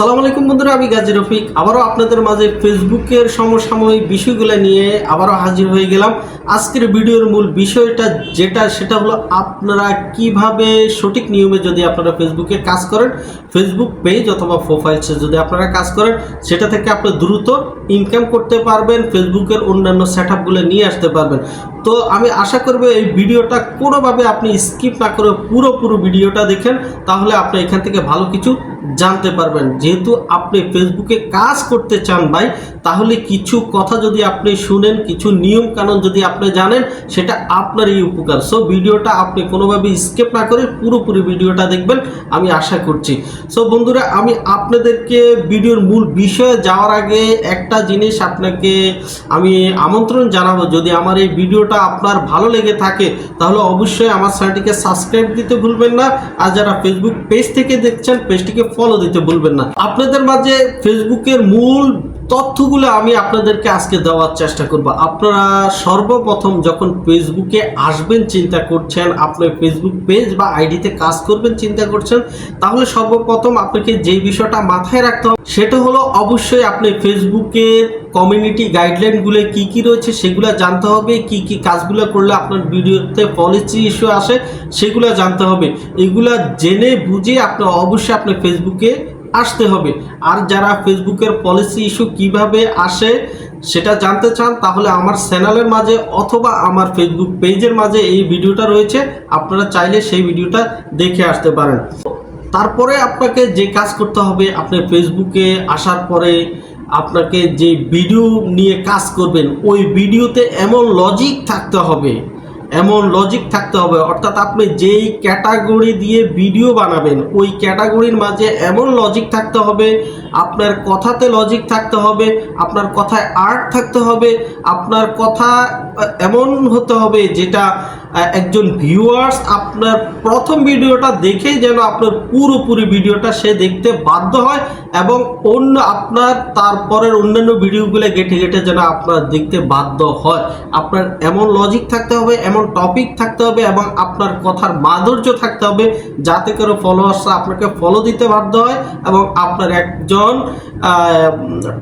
আসসালামু আলাইকুম বন্ধুরা, আমি গাজী রফিক। আবারও আপনাদের মাঝে ফেসবুকের সমসাময়িক বিষয়গুলো নিয়ে আবারও হাজির হয়ে গেলাম। আজকের ভিডিওর মূল বিষয়টা যেটা, সেটা হলো আপনারা কীভাবে সঠিক নিয়মে যদি আপনারা ফেসবুকে কাজ করেন, ফেসবুক পেজ অথবা প্রোফাইলসে যদি আপনারা কাজ করেন, সেটা থেকে আপনি দ্রুত ইনকাম করতে পারবেন, ফেসবুকের অন্যান্য সেট নিয়ে আসতে পারবেন। তো আমি আশা করব এই ভিডিওটা কোনোভাবে আপনি স্কিপ না করে পুরো পুরো ভিডিওটা দেখেন, তাহলে আপনি এখান থেকে ভালো কিছু জানতে পারবেন। যেহেতু আপনি ফেসবুকে কাজ করতে চান ভাই, তাহলে কিছু কথা যদি আপনি শুনেন, কিছু নিয়ম কানুন যদি আপনি জানেন, সেটা আপনারই উপকার। সো ভিডিওটা আপনি কোনোভাবে স্কিপ না করে পুরোপুরি ভিডিওটা দেখবেন, আমি আশা করছি। সো বন্ধুরা, আমি আপনাদেরকে ভিডিওর মূল বিষয়ে যাওয়ার আগে একটা জিনিস আপনাকে আমি আমন্ত্রণ জানাব। যদি আমার এই ভিডিওটা আপনার ভালো লেগে থাকে, তাহলে অবশ্যই আমার চ্যানেলটিকে সাবস্ক্রাইব দিতে ভুলবেন না। আর যারা ফেসবুক পেজ থেকে দেখছেন পেজটিকে ফলো দিতে ভুলবেন না। আপনাদের মাঝে ফেসবুকের মূল তথ্যগুলো আমি আপনাদেরকে আজকে দেওয়ার চেষ্টা করব। আপনারা সর্বপ্রথম যখন ফেসবুকে আসবেন, চিন্তা করছেন আপনার ফেসবুক পেজ বা আইডিতে কাজ করবেন, চিন্তা করছেন, তাহলে সর্বপ্রথম আপনাকে যে বিষয়টা মাথায় রাখতে হবে, সেটা হলো অবশ্যই আপনি ফেসবুকের কমিউনিটি গাইডলাইনগুলো কি কি রয়েছে সেগুলো জানতে হবে, কি কি কাজগুলো করলে আপনার ভিডিওতে পলিসি ইস্যু আসে সেগুলো জানতে হবে। এগুলা জেনে বুঝে আপনি অবশ্যই আপনি ফেসবুকে আসতে হবে। আর যারা ফেসবুকের পলিসি ইস্যু কীভাবে আসে সেটা জানতে চান, তাহলে আমার চ্যানেলের মাঝে অথবা আমার ফেসবুক পেজের মাঝে এই ভিডিওটা রয়েছে। আপনারা চাইলে সেই ভিডিওটা দেখে আসতে পারেন। তারপরে আপনাকে যে কাজ করতে হবে, আপনি ফেসবুকে আসার পরে আপনাকে যে ভিডিও নিয়ে কাজ করবেন, ওই ভিডিওতে এমন লজিক থাকতে হবে। এমন লজিক থাকতে হবে। অর্থাৎ আপনি যেই ক্যাটাগরি দিয়ে ভিডিও বানাবেন, ওই ক্যাটাগরির মাঝে এমন লজিক থাকতে হবে, আপনার কথাতে লজিক থাকতে হবে, আপনার কথায় আর্ট থাকতে হবে, আপনার কথা এমন হতে হবে যেটা একজন ভিউয়ার্স আপনার প্রথম ভিডিওটা দেখেই যেন আপনার পুরোপুরি ভিডিওটা সে দেখতে বাধ্য হয় এবং অন্য আপনার তারপরের অন্যান্য ভিডিওগুলো গেটে গেটে যেন আপনার দেখতে বাধ্য হয়। আপনার এমন লজিক থাকতে হবে, এমন টপিক থাকতে হবে এবং আপনার কথার মাধুর্য থাকতে হবে যাতে করে ফলোয়ার্সরা আপনাকে ফলো দিতে বাধ্য হয় এবং আপনার একজন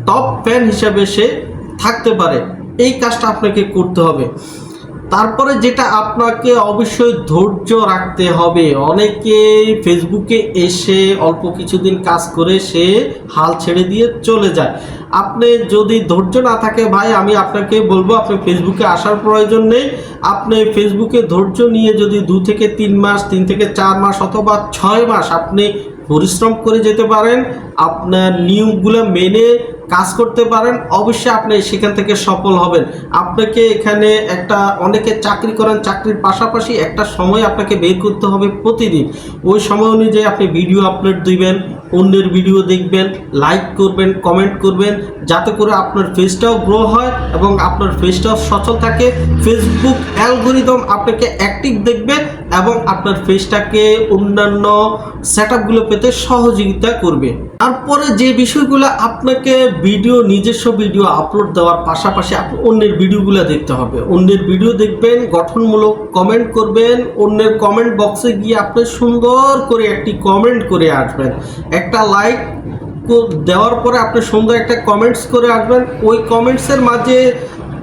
টপ ফ্যান হিসেবে সে থাকতে পারে। এই কাজটা আপনাকে করতে হবে। তারপরে যেটা আপনাকে অবশ্যই ধৈর্য রাখতে হবে অনেকে ফেসবুকে এসে অল্প কিছুদিন কাজ করে সে হাল ছেড়ে দিয়ে চলে যায়। আপনি যদি ধৈর্য না থাকে ভাই, আমি আপনাকে বলব, আপনি ফেসবুকে আসার প্রয়োজন নেই। আপনি ফেসবুকে ধৈর্য নিয়ে যদি দু থেকে তিন মাস, তিন থেকে চার মাস অথবা ছয় মাস আপনি পরিশ্রম করে যেতে পারেন, আপনার নিয়মগুলো মেনে কাজ করতে পারেন, অবশ্যই আপনি সেখান থেকে সফল হবেন। আপনাকে এখানে একটা, অনেকে চাকরি করেন, চাকরির পাশাপাশি একটা সময় আপনাকে বের করতে হবে প্রতিদিন। ওই সময় অনুযায়ী আপনি ভিডিও আপলোড দিবেন, অন্যের ভিডিও দেখবেন, লাইক করবেন, কমেন্ট করবেন, যাতে করে আপনার ফেসটাও গ্রো হয় এবং আপনার ফেসটাও সচল থাকে। ফেসবুক অ্যালগোরিদম আপনাকে অ্যাক্টিভ দেখবে এবং আপনার ফেসটাকে অন্যান্য সেট পেতে সহযোগিতা করবে। তারপরে যে বিষয়গুলো আপনাকে ভিডিও নিজস্ব ভিডিও আপলোড দেওয়ার পাশাপাশি আপনি অন্যের ভিডিওগুলো দেখতে হবে। অন্যের ভিডিও দেখবেন, গঠনমূলক কমেন্ট করবেন, অন্যের কমেন্ট বক্সে গিয়ে আপনি সুন্দর করে একটি কমেন্ট করে আসবেন। একটা লাইক দেওয়ার পরে আপনি সুন্দর একটা কমেন্টস করে আসবেন। ওই কমেন্টসের মাঝে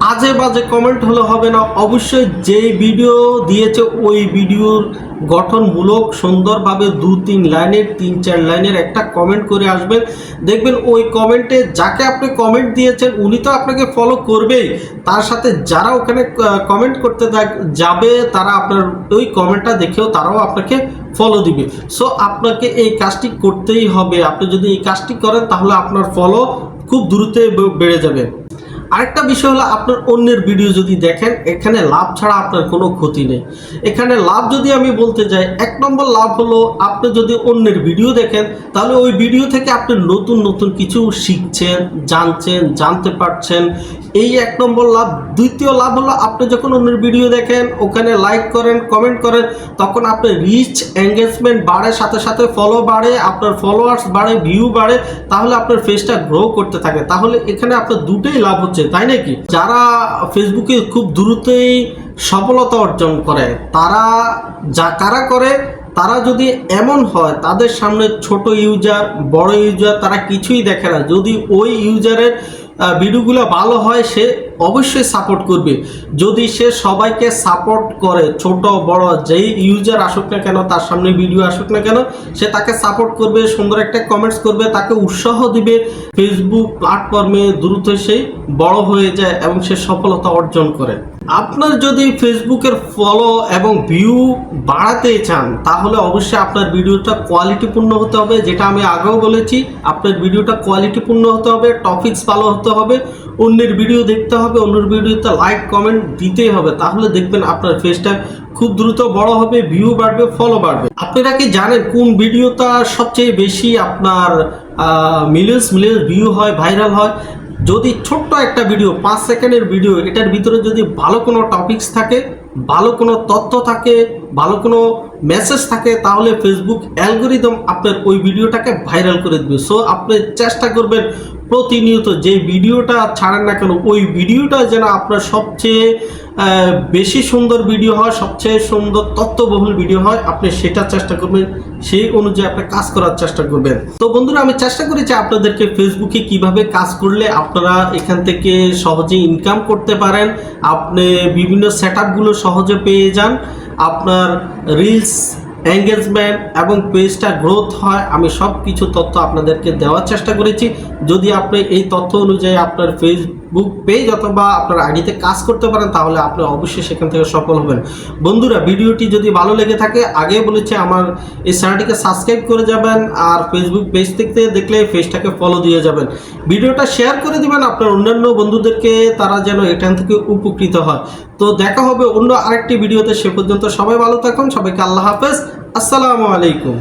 আজে বাজে কমেন্ট হলে হবে না। অবশ্যই যেই ভিডিও দিয়েছে ওই ভিডিওর গঠনমূলক সুন্দরভাবে দু তিন লাইনের, তিন চার লাইনের একটা কমেন্ট করে আসবেন। দেখবেন ওই কমেন্টে যাকে আপনি কমেন্ট দিয়েছেন, উনি তো আপনাকে ফলো করবেই। তার সাথে যারা ওখানে কমেন্ট করতে যাবে, তারা আপনার ওই কমেন্টটা দেখেও তারাও আপনাকে ফলো দিবে। সো আপনাকে এই কাজটি করতেই হবে। আপনি যদি এই কাজটি করেন, তাহলে আপনার ফলো খুব দ্রুতই বে- বেড়ে যাবে। আরেকটা বিষয় হলো আপনার অন্যের ভিডিও যদি দেখেন, এখানে লাভ ছাড়া আপনার কোনো ক্ষতি নেই। এখানে লাভ যদি আমি বলতে যাই, এক নম্বর লাভ হলো আপনি যদি অন্যের ভিডিও দেখেন, তাহলে ওই ভিডিও থেকে আপনি নতুন নতুন কিছু শিখছেন, জানছেন, জানতে পারছেন। এই এক নম্বর লাভ। দ্বিতীয় লাভ হলো আপনি যখন অন্যের ভিডিও দেখেন, ওখানে লাইক করেন কমেন্ট করেন, তখন আপনার রিচ এঙ্গেজমেন্ট বাড়ে, সাথে সাথে ফলো বাড়ে, আপনার ফলোয়ার্স বাড়ে ভিউ বাড়ে, তাহলে আপনার ফেসটা গ্রো করতে থাকে। তাহলে এখানে আপনার দুটোই লাভ হচ্ছে। তাই নাকি? যারা ফেসবুকে খুব দ্রুতই সফলতা অর্জন করে, তারা যা, কারা করে? তারা যদি এমন হয়, তাদের সামনে ছোট ইউজার বড় ইউজার তারা কিছুই দেখে না। যদি ওই ইউজারের ভিডিওগুলো ভালো হয়, সে অবশ্যই সাপোর্ট করবে। যদি সে সবাইকে সাপোর্ট করে, ছোট, বড়, যেই ইউজার আসুক না কেন, তার সামনে ভিডিও আসুক না কেন, সে তাকে সাপোর্ট করবে, সুন্দর একটা কমেন্টস করবে, তাকে উৎসাহ দিবে ফেসবুক প্ল্যাটফর্মে দ্রুত সেই বড় হয়ে যায় এবং সে সফলতা অর্জন করে। আপনার যদি ফেসবুকের ফলো এবং ভিউ বাড়াতে চান, তাহলে অবশ্যই আপনার ভিডিওটা কোয়ালিটিপূর্ণ হতে হবে, যেটা আমি আগেও বলেছি, আপনার ভিডিওটা কোয়ালিটিপূর্ণ হতে হবে টপিকস ভালো হতে হবে, অন্যের ভিডিও দেখতে হবে, অন্যের ভিডিওতে লাইক কমেন্ট দিতেই হবে, তাহলে দেখবেন আপনার ফেসটা খুব দ্রুত বড় হবে ভিউ বাড়বে ফলো বাড়বে। আপনারা কি জানেন কোন ভিডিওটা সবচেয়ে বেশি আপনার মিলিয়ন্স মিলিয়ন্স ভিউ হয় ভাইরাল হয়? যদি ছোট্ট একটা ভিডিও পাঁচ সেকেন্ডের ভিডিও এটার ভিতরে যদি ভালো কোনো টপিকস থাকে, ভালো কোনো তথ্য থাকে, ভালো কোনো মেসেজ থাকে, তাহলে ফেসবুক অ্যালগোরিদম আপনার ওই ভিডিওটাকে ভাইরাল করে দেবে। সো আপনি চেষ্টা করবেন প্রতিনিয়ত যে ভিডিওটা ছাড়েন না কেন, ওই ভিডিওটা যেন আপনার সবচেয়ে বেশি সুন্দর ভিডিও হয়, সবচেয়ে সুন্দর তত্ত্ববহুল ভিডিও হয়, আপনি সেটা চেষ্টা করবেন, সেই অনুযায়ী আপনি কাজ করার চেষ্টা করবেন। তো বন্ধুরা, আমি চেষ্টা করেছি আপনাদেরকে ফেসবুকে কীভাবে কাজ করলে আপনারা এখান থেকে সহজে ইনকাম করতে পারেন। আপনি বিভিন্ন সেট সহজে পেয়ে যান। আপনার রিলস এঙ্গেজমেন্ট এবং পেজটা গ্রোথ হয়, আমি সব কিছু তথ্য আপনাদেরকে দেওয়ার চেষ্টা করেছি। যদি আপনি এই তথ্য অনুযায়ী আপনার ফেসবুক পেজ অথবা আপনার আইডিতে কাজ করতে পারেন, তাহলে আপনি অবশ্যই সেখান থেকে সফল হবেন। বন্ধুরা, ভিডিওটি যদি ভালো লেগে থাকে আগে বলেছি আমার এই চ্যানেলটিকে সাবস্ক্রাইব করে যাবেন আর ফেসবুক পেজ থেকে দেখলে পেজটাকে ফলো দিয়ে যাবেন। ভিডিওটা শেয়ার করে দিবেন আপনার অন্যান্য বন্ধুদেরকে, তারা যেন এখান থেকে উপকৃত হয়। তো দেখা হবে অন্য আরেকটি ভিডিওতে, সে পর্যন্ত সবাই ভালো থাকুন, সবাইকে আল্লাহ হাফেজ। আসসালামু আলাইকুম।